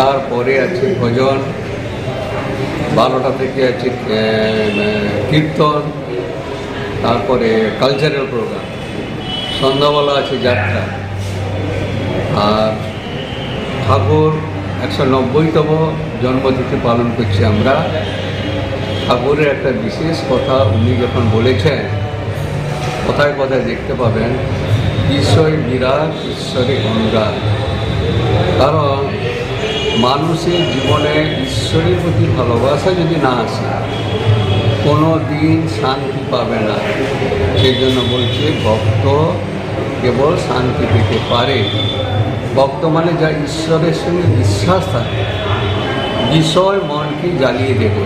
তারপরে আছে ভজন, বারোটা থেকে আছে কীর্তন, তারপরে কালচারাল প্রোগ্রাম সন্ধ্যাবেলা আছে যাত্রা, আর ঠাকুর একশো নব্বইতম জন্মতিথি পালন করছি আমরা। ঠাকুরের একটা বিশেষ কথা উনি যখন বলেছেন, কথায় কথায় দেখতে পাবেন ঈশ্বর বিরাট, ঈশ্বরে অনুরাগ। কারণ মানুষের জীবনে ঈশ্বরের প্রতি ভালোবাসা যদি না আসে কোনো দিন শান্তি পাবে না। সেই জন্য বলছে, ভক্ত কেবল শান্তি পেতে পারে। ভক্ত মানে যা ঈশ্বরের সঙ্গে বিশ্বাস থাকে, বিষয় মনকে জ্বালিয়ে দেবে।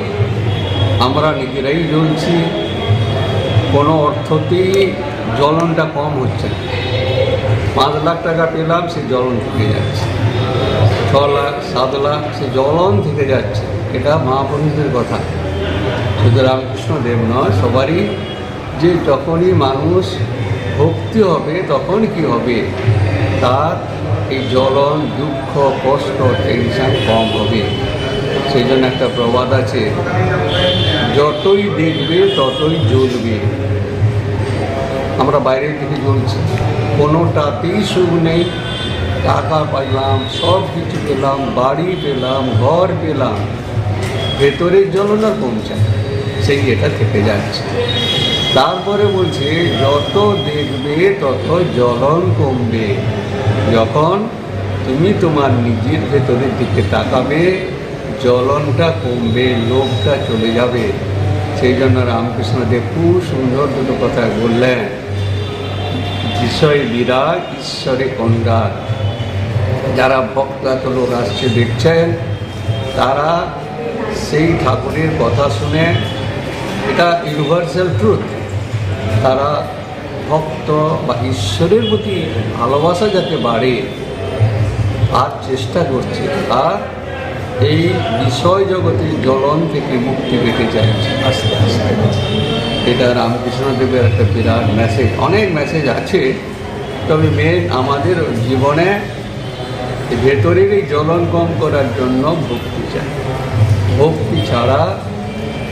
আমরা নিজেরাই জ্বলছি, কোনো অর্থতেই জ্বলনটা কম হচ্ছে না। পাঁচ লাখ টাকা পেলাম সে জ্বলন থেকে যাচ্ছে। ছ লাখ সাত লাখ সে জলন থেকে যাচ্ছে। এটা মহাপুরুষদের কথা। শুধু রামকৃষ্ণ দেব নয়, সবারই যে যখনই মানুষ ভক্তি হবে, তখন কি হবে? তার এই জ্বলন দুঃখ, কষ্ট টেনশন কম হবে। সেই জন্য একটা প্রবাদ আছে, যতই দেখবে, ততই জ্বলবে। আমরা বাইরের দিকে জ্বলছি। কোনোটাতেই সুখ নেই। টাকা পাইলাম, সব কিছু পেলাম, বাড়ি পেলাম, ঘর পেলাম। ভেতরের জ্বলন আর কমছে, সেই এটা থেকে যাচ্ছে। তারপরে বলছে, যত দেখবে, তত জ্বলন কমবে। যখন তুমি তোমার নিজের ভেতরের দিকে তাকাবে, জ্বলনটা কমবে, লোভটা চলে যাবে। সেই জন্য রামকৃষ্ণ দেব খুব সুন্দর দুটো কথা বললেন, বিষয় বিরাট, ঈশ্বরে কন্ডার যারা ভক্ত এত লোক আসছে দেখছেন, তারা সেই ঠাকুরের কথা শুনে, এটা ইউনিভার্সাল ট্রুথ তারা ভক্ত বা ঈশ্বরের প্রতি ভালোবাসা যাতে বাড়ে, আর চেষ্টা করছে, আর এই বিষয় জগতের জ্বলন থেকে মুক্তি পেতে চাইছে। আস্তে আস্তে। এটা রামকৃষ্ণদেবের একটা বিরাট মেসেজ অনেক মেসেজ আছে, তবে মেন আমাদের জীবনে ভেতরের এই জ্বলন কম করার জন্য ভক্তি চাই। ভক্তি ছাড়া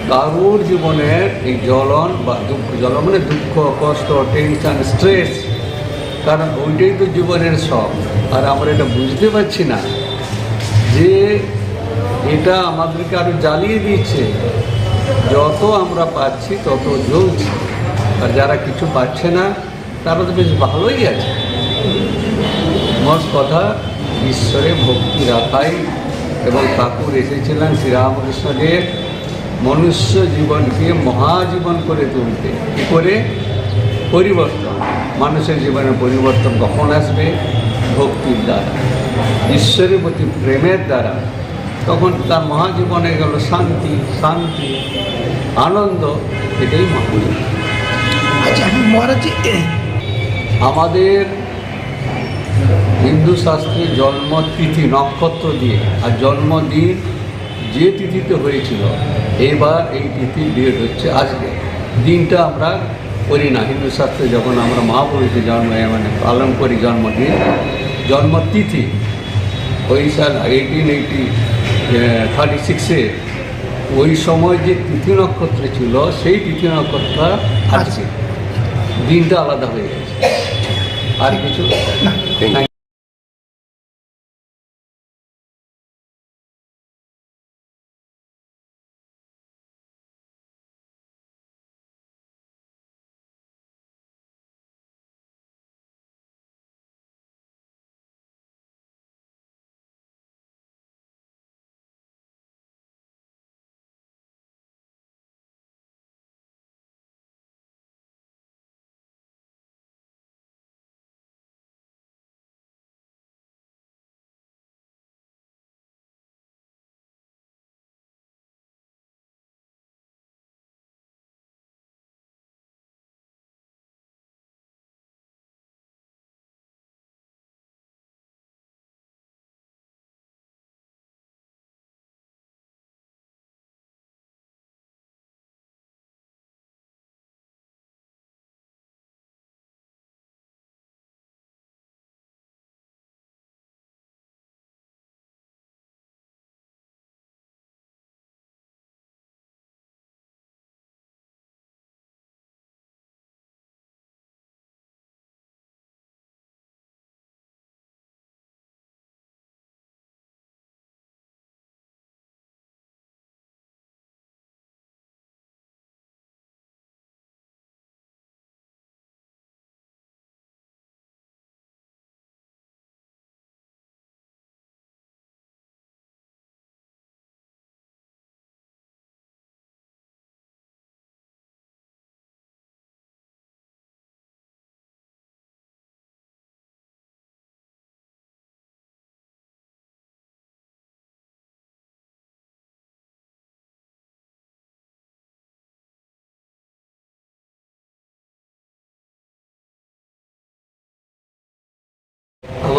কারোর জীবনের এই জ্বলন বা দুঃখ, জ্বলন মানে দুঃখ, কষ্ট টেনশন স্ট্রেস কারণ ওইটাই তো জীবনের সব আর আমরা এটা বুঝতে পারছি না যে এটা আমাদেরকে আরও জ্বালিয়ে দিচ্ছে। যত আমরা পাচ্ছি, তত জ্বলছি। আর যারা কিছু পাচ্ছে না, তারা তো বেশ ভালোই আছে। মোট কথা। ঈশ্বরে ভক্তি রাখাই এবং ঠাকুর এসেছিলেন শ্রীরামকৃষ্ণদেব মনুষ্য জীবনকে মহাজীবন করে তুলতে। কী করে? পরিবর্তন। মানুষের জীবনে পরিবর্তন কখন আসবে? ভক্তির দ্বারা। ঈশ্বরের প্রতি প্রেমের দ্বারা। তখন তার মহাজীবনে গেল শান্তি শান্তি আনন্দ এটাই মহাজীবন। আচ্ছা মহারাজ আমাদের হিন্দু শাস্ত্রে জন্মতিথি নক্ষত্র দিয়ে। আর জন্মদিন যে তিথিতে হয়েছিল এবার এই তিথির ডেট হচ্ছে আজকে। দিনটা আমরা করি না। হিন্দু শাস্ত্রে যখন আমরা মহাপুরুষের জন্ম মানে পালন করি জন্মদিন জন্মতিথি ওই সাল এইটিন এইটি থার্টি সিক্সে ওই সময় যে তিথি নক্ষত্র ছিল সেই তিথি নক্ষত্র আজকে। দিনটা আলাদা হয়ে গেছে। আর কিছু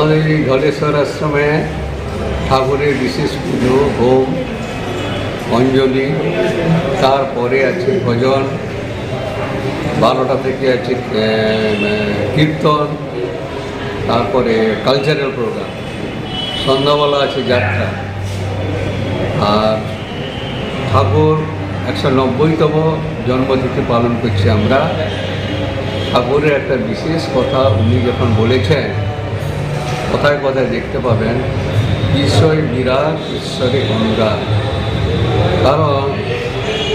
আমাদের এই ধলেশ্বর আশ্রমে ঠাকুরের বিশেষ পুজো, হোম, অঞ্জলি, তারপরে আছে ভজন, বারোটা থেকে আছে কীর্তন, তারপরে কালচারাল প্রোগ্রাম সন্ধ্যাবেলা আছে যাত্রা। আর ঠাকুর একশো নব্বইতম জন্মতিথি পালন করছি আমরা। ঠাকুরের একটা বিশেষ কথা উনি যখন বলেছেন কথায় কথায় দেখতে পাবেন ঈশ্বর বিরাট ঈশ্বরে অনুরাগ। কারণ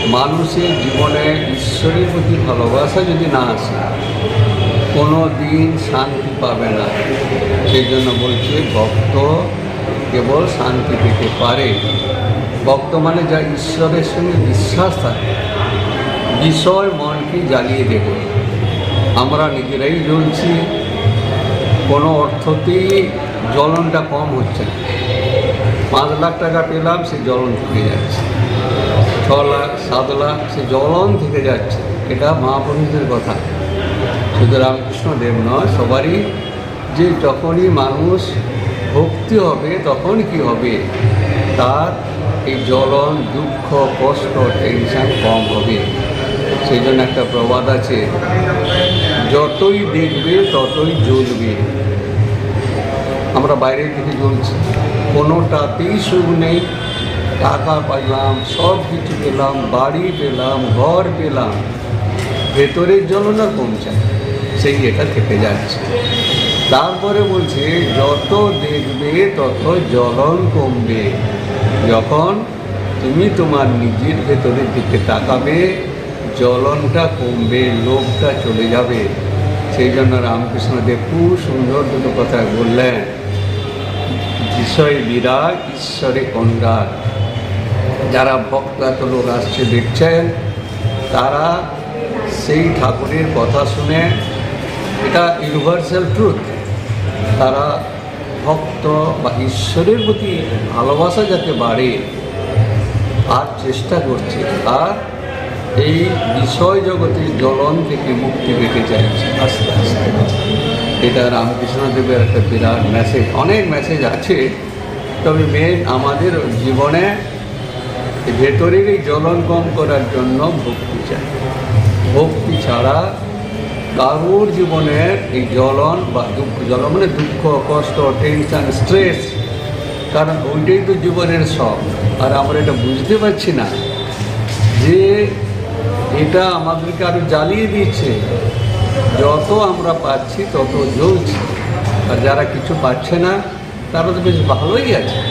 মানুষের জীবনে ঈশ্বরের প্রতি ভালোবাসা যদি না আসে, কোনো দিন শান্তি পাবে না। সেই জন্য বলছে, ভক্ত কেবল শান্তি পেতে পারে। ভক্ত মানে যা ঈশ্বরের সঙ্গে বিশ্বাস থাকে, বিষয় মনকে জ্বালিয়ে দেবে। আমরা নিজেরাই জ্বলছি কোনো অর্থতেই জ্বলনটা কম হচ্ছে না। পাঁচ লাখ টাকা পেলাম, সে জ্বলন থেকে যাচ্ছে। ছ লাখ, সাত লাখ, সে জ্বলন থেকে যাচ্ছে। এটা মহাপুরুষদের কথা। শুধু রামকৃষ্ণ দেব নয়, সবারই যে যখনই মানুষ ভক্তি হবে, তখন কি হবে? তার এই জ্বলন, দুঃখ, কষ্ট টেনশন কম হবে। সেই জন্য একটা প্রবাদ আছে, যতই দেখবে, ততই জ্বলবে। আমরা বাইরের দিকে জ্বলছি। কোনোটাতেই সুখ নেই, টাকা পেলাম সব কিছু পেলাম, বাড়ি পেলাম, ঘর পেলাম। ভেতরের জ্বলনা কমছে সেই এটা থেকে যাচ্ছে। তারপরে বলছে, যত দেখবে, তত জ্বলন কমবে। যখন তুমি তোমার নিজের ভেতরের দিকে তাকাবে, জ্বলনটা কমবে, লোভটা চলে যাবে। সেই জন্য রামকৃষ্ণদেব খুব সুন্দর দুটো কথা বললেন। বিষয় বিরাট ঈশ্বরে কন্ডার যারা ভক্ত এত লোক আসছে, দেখছেন, তারা সেই ঠাকুরের কথা শুনে, এটা ইউনিভার্সাল ট্রুথ তারা ভক্ত বা ঈশ্বরের প্রতি ভালোবাসা যাতে বাড়ে আর চেষ্টা করছে আর এই বিষয় জগতের জ্বলন থেকে মুক্তি পেতে চাইছে। আস্তে আস্তে এটা রামকৃষ্ণদেবের একটা বিরাট মেসেজ অনেক মেসেজ আছে তবে মেন আমাদের জীবনে ভেতরের এই জ্বলন কম করার জন্য ভক্তি চাই। ভক্তি ছাড়া কারোর জীবনের এই জ্বলন বা দুঃখ, জ্বলন মানে দুঃখ, কষ্ট টেনশন স্ট্রেস কারণ ওইটাই তো জীবনের সব আর আমরা এটা বুঝতে পারছি না যে এটা আমাদেরকে আরও জ্বালিয়ে দিচ্ছে। যত আমরা পাচ্ছি, তত জ্বলছি। আর যারা কিছু পাচ্ছে না তারা তো বেশ ভালোই আছে।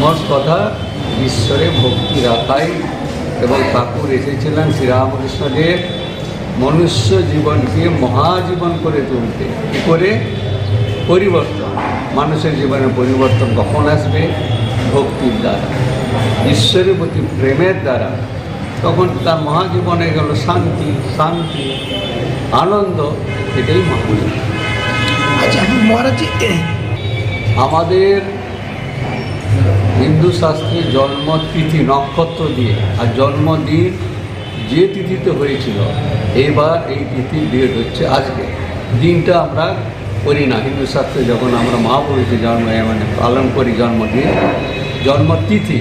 মোট কথা, ঈশ্বরে ভক্তি রাখাই এবং ঠাকুর এসেছিলেন শ্রীরামকৃষ্ণদেব মনুষ্য জীবনকে মহাজীবন করে তুলতে। কী করে? পরিবর্তন। মানুষের জীবনে পরিবর্তন কখন আসবে? ভক্তির দ্বারা। ঈশ্বরের প্রতি প্রেমের দ্বারা। তখন তার মহাজীবনে গেল শান্তি শান্তি, আনন্দ, এটাই মহাজীবন আচ্ছা মহারাজ আমাদের হিন্দু শাস্ত্রে জন্ম তিথি, নক্ষত্র দিয়ে। আর জন্মদিন যে তিথিতে হয়েছিল, এবার এই তিথির ডেট হচ্ছে আজকে। দিনটা আমরা করি না। হিন্দু শাস্ত্রে যখন আমরা মহাপুরুষের জন্ম মানে পালন করি জন্মদিন জন্মতিথি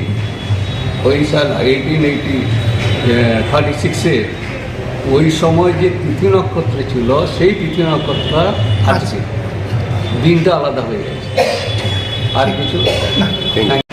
ওই সাল এইটিন এইটি থার্টি সিক্সে ওই সময় যে তিথি নক্ষত্র ছিল, সেই তিথি নক্ষত্র আজকে। দিনটা আলাদা হয়ে গেছে। আর কিছু Thank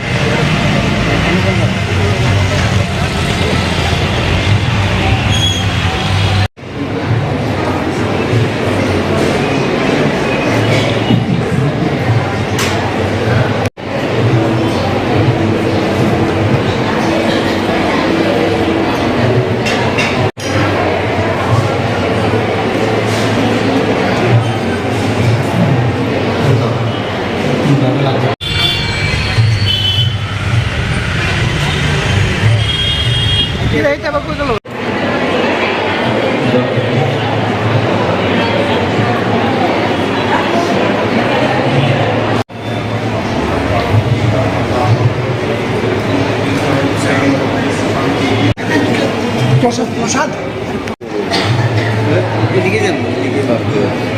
이게 좀 이게 막그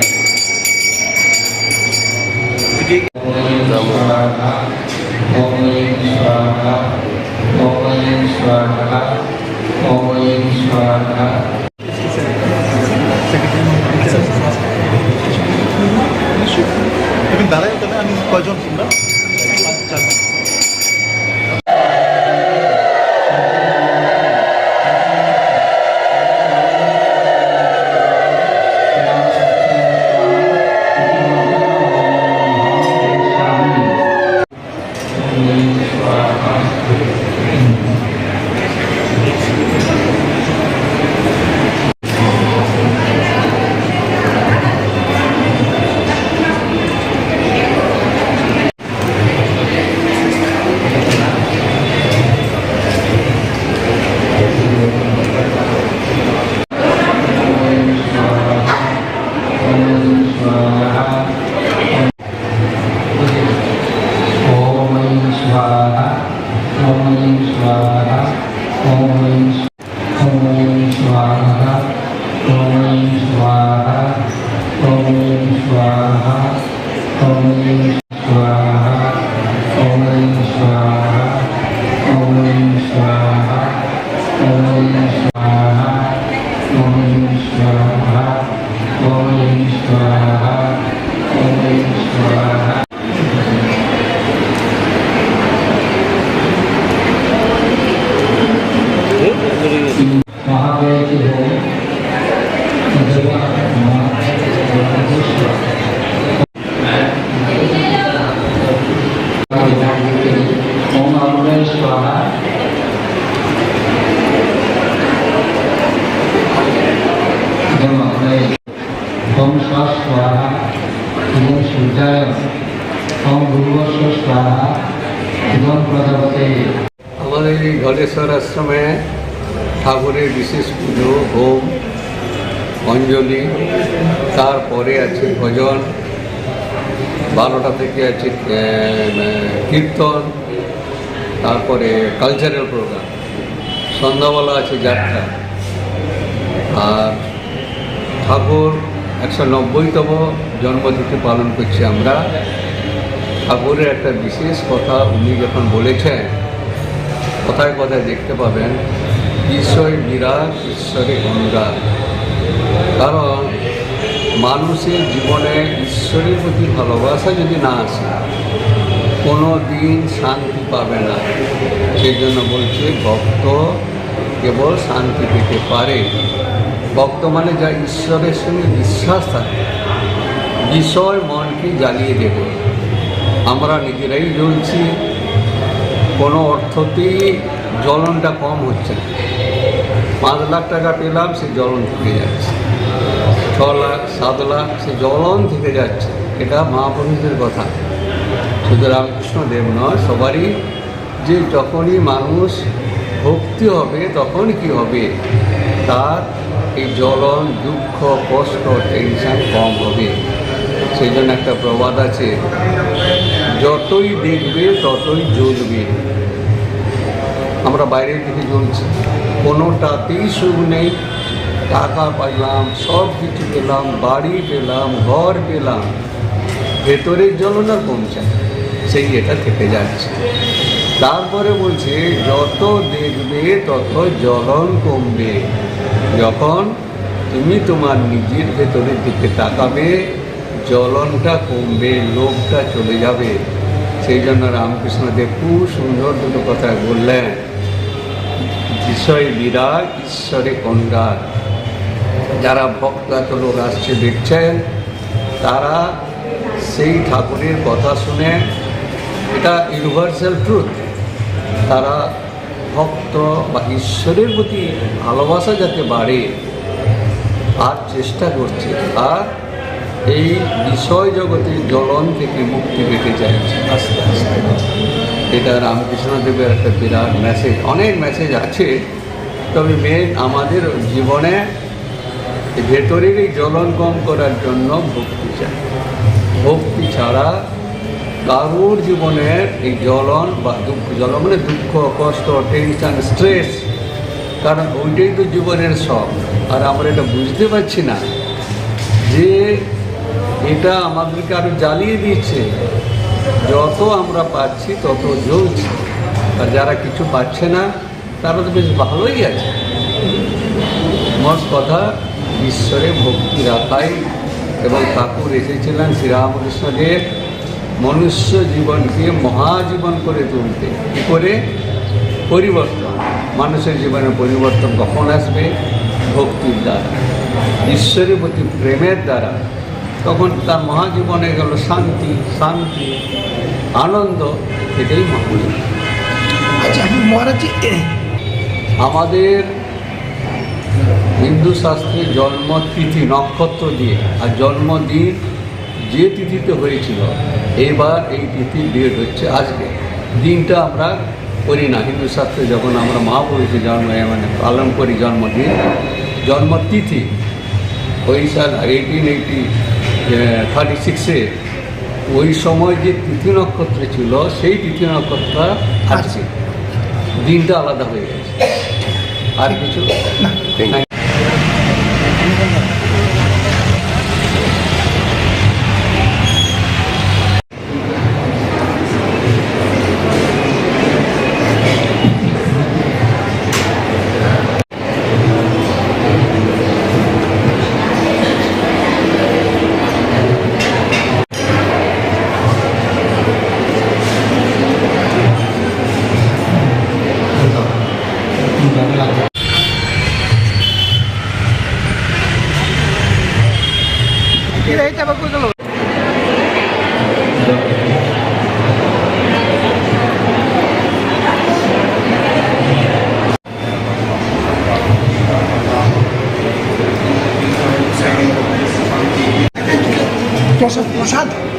ভজন, বারোটা থেকে আছে কীর্তন, তারপরে কালচারাল প্রোগ্রাম সন্ধ্যাবেলা আছে যাত্রা, আর ঠাকুর একশো নব্বইতম জন্মতিথি পালন করছি আমরা। ঠাকুরের একটা বিশেষ কথা উনি যখন বলেছেন, কথায় কথায় দেখতে পাবেন ঈশ্বর বিরাট ঈশ্বরে গঙ্গা কারণ মানুষের জীবনে ঈশ্বরের প্রতি ভালোবাসা যদি না আসে, কোনো দিন শান্তি পাবে না। সেই জন্য বলছে, ভক্ত কেবল শান্তি পেতে পারে। ভক্ত মানে যা ঈশ্বরের সঙ্গে বিশ্বাস থাকে, বিষয় মনকে জ্বালিয়ে দেবে। আমরা নিজেরাই জ্বলছি, কোনো অর্থতেই জ্বলনটা কম হচ্ছে না। পাঁচ লাখ টাকা পেলাম সে জ্বলন থেকে যাচ্ছে। ছ লাখ সাত লাখ সে জ্বলন থেকে যাচ্ছে। এটা মহাপুরুষদের কথা। শুধু রামকৃষ্ণ দেব নয়, সবারই যে যখনই মানুষ ভক্তি হবে, তখন কি হবে? তার এই জ্বলন দুঃখ, কষ্ট টেনশন কম হবে। সেই জন্য একটা প্রবাদ আছে, যতই দেখবে, ততই জ্বলবে আমরা বাইরের দিকে জ্বলছি কোনোটাতেই সুখ নেই। টাকা পাইলাম, সব কিছু পেলাম, বাড়ি পেলাম, ঘর পেলাম। ভেতরের জ্বলন কমছে সেই এটা থেকে যাচ্ছে। তারপরে বলছে, যত দেখবে, তত জ্বলন কমবে। যখন তুমি তোমার নিজের ভেতরের দিকে তাকাবে, জ্বলনটা কমবে, লোভটা চলে যাবে। সেই জন্য রামকৃষ্ণ দেব খুব সুন্দর দুটো কথা বললেন, বিষয় বিরাট, ঈশ্বরে কঙ্গাল যারা ভক্ত এত লোক আসছে দেখছেন, তারা সেই ঠাকুরের কথা শুনে, এটা ইউনিভার্সাল ট্রুথ তারা ভক্ত বা ঈশ্বরের প্রতি ভালোবাসা যাতে বাড়ে আর চেষ্টা করছে। আর এই বিষয় জগতের জ্বলন থেকে মুক্তি পেতে চাইছে। আস্তে আস্তে। এটা রামকৃষ্ণদেবের একটা বিরাট মেসেজ অনেক মেসেজ আছে, তবে মেন আমাদের জীবনে ভেতরের এই জ্বলন কম করার জন্য ভক্তি চাই। ভক্তি ছাড়া কারুর জীবনের এই জ্বলন বা দুঃখ, জ্বলন মানে দুঃখ, কষ্ট টেনশন স্ট্রেস কারণ ওইটাই তো জীবনের সব আর আমরা এটা বুঝতে পারছি না যে এটা আমাদেরকে আরও জ্বালিয়ে দিচ্ছে। যত আমরা পাচ্ছি তত জ্বলছি আর যারা কিছু পাচ্ছে না, তারা তো বেশ ভালোই আছে। মোট কথা। ঈশ্বরে ভক্তি রাখাই এবং ঠাকুর এসেছিলেন শ্রীরামকৃষ্ণদেব মনুষ্য জীবনকে মহাজীবন করে তুলতে। কী করে? পরিবর্তন। মানুষের জীবনে পরিবর্তন কখন আসবে? ভক্তির দ্বারা। ঈশ্বরের প্রতি প্রেমের দ্বারা। তখন তার মহাজীবনে গেল শান্তি শান্তি আনন্দ এটাই মহাজীবন। আচ্ছা আমাদের হিন্দু শাস্ত্রে জন্মতিথি নক্ষত্র দিয়ে। আর জন্মদিন যে তিথিতে হয়েছিল, এবার এই তিথির ডেট হচ্ছে আজকে। দিনটা আমরা করি না। হিন্দু শাস্ত্রে যখন আমরা মহাপুরুষের জন্ম মানে পালন করি জন্মদিন জন্মতিথি ওই সাল এইটিন এইটি থার্টি সিক্সে ওই সময় যে তিথি নক্ষত্র ছিল, সেই তিথি নক্ষত্র আজকে। দিনটা আলাদা হয়ে গেছে। আর কিছু? না প্রসাদ?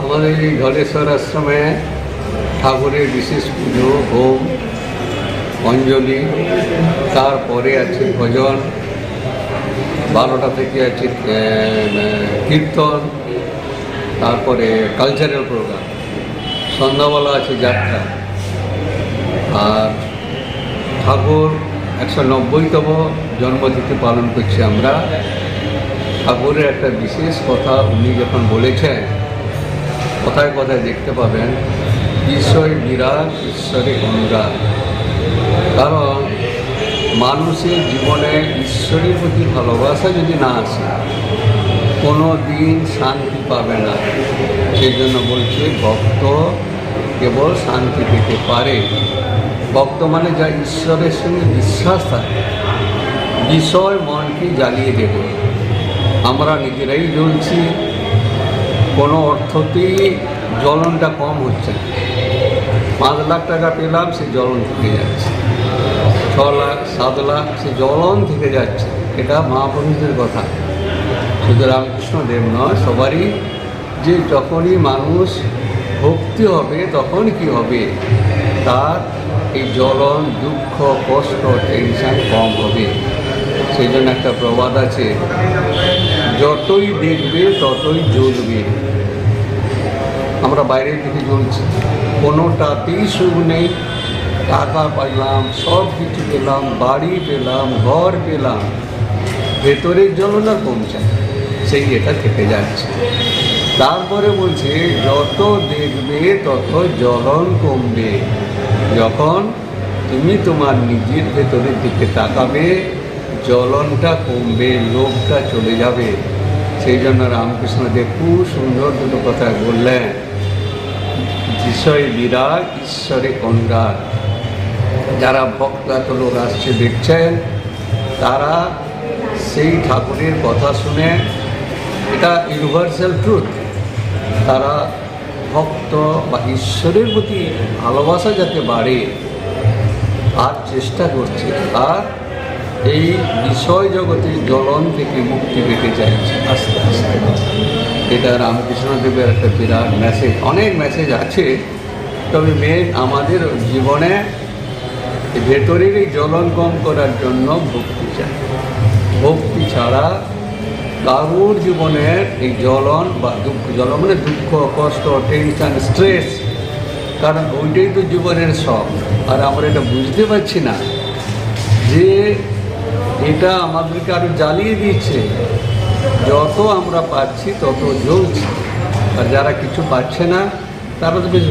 আমাদের এই ধলেশ্বর আশ্রমে ঠাকুরের বিশেষ পুজো, হোম, অঞ্জলি, তারপরে আছে ভজন, বারোটা থেকে আছে কীর্তন, তারপরে কালচারাল প্রোগ্রাম সন্ধ্যাবেলা আছে যাত্রা। আর ঠাকুর একশো নব্বইতম জন্মতিথি পালন করছি আমরা। ঠাকুরের একটা বিশেষ কথা উনি যখন বলেছেন, কথায় কথায় দেখতে পাবেন ঈশ্বরে বিরাট ঈশ্বরে অনুরাগ। কারণ মানুষের জীবনে ঈশ্বরের প্রতি ভালোবাসা যদি না আসে, কোনো দিন শান্তি পাবে না। সেই জন্য বলছে, ভক্ত কেবল শান্তি পেতে পারে। ভক্ত মানে যা ঈশ্বরের সঙ্গে বিশ্বাস থাকে। বিষয় মনকে জ্বালিয়ে দেবে। আমরা নিজেরাই জ্বলছি। কোনো অর্থতেই জ্বলনটা কম হচ্ছে না। পাঁচ লাখ টাকা পেলাম, সে জ্বলন থেকে যাচ্ছে। ছ লাখ, সাত লাখ, সে জ্বলন থেকে যাচ্ছে। এটা মহাপুরুষদের কথা। শুধু রামকৃষ্ণ দেব নয়, সবারই যে যখনই মানুষ ভক্তি হবে, তখন কি হবে? তার এই জ্বলন, দুঃখ, কষ্ট টেনশন কম হবে। সেই জন্য একটা প্রবাদ আছে যতই দেখবে, ততই জ্বলবে। আমরা বাইরের দিকে জ্বলছি। কোনোটাতেই সুখ নেই। টাকা পেলাম, সব কিছু পেলাম, বাড়ি পেলাম, ঘর পেলাম। ভেতরের জ্বলনা কমছে, সেই এটা থেকে যাচ্ছে। তারপরে বলছে, যত দেখবে, তত জ্বলন কমবে। যখন তুমি তোমার নিজের ভেতরের দিকে তাকাবে, জ্বলনটা কমবে, লোভটা চলে যাবে। সেই জন্য রামকৃষ্ণ দেব খুব সুন্দর দুটো কথা বললেন। বিষয় বিরাগ ঈশ্বরে কঙ্গাল যারা ভক্তাত লোক আসছে দেখছেন, তারা সেই ঠাকুরের কথা শুনে, এটা ইউনিভার্সাল ট্রুথ তারা ভক্ত বা ঈশ্বরের প্রতি ভালোবাসা যাতে বাড়ে, আর চেষ্টা করছে, আর এই বিষয় জগতের জ্বলন থেকে মুক্তি পেতে চাইছে। আস্তে আস্তে। এটা রামকৃষ্ণদেবের একটা বিরাট মেসেজ অনেক মেসেজ আছে, তবে মেন আমাদের জীবনে ভেতরের এই জ্বলন কম করার জন্য ভক্তি চাই। ভক্তি ছাড়া কারুর জীবনের এই জ্বলন বা দুঃখ, জ্বলন মানে দুঃখ, কষ্ট টেনশন স্ট্রেস কারণ ওইটাই তো জীবনের সব আর আমরা এটা বুঝতে পারছি না যে এটা আমাদেরকে আরও জ্বালিয়ে দিচ্ছে যত আমরা পাচ্ছি তত জ্বলছি আর যারা কিছু পাচ্ছে না, তারা তো বেশ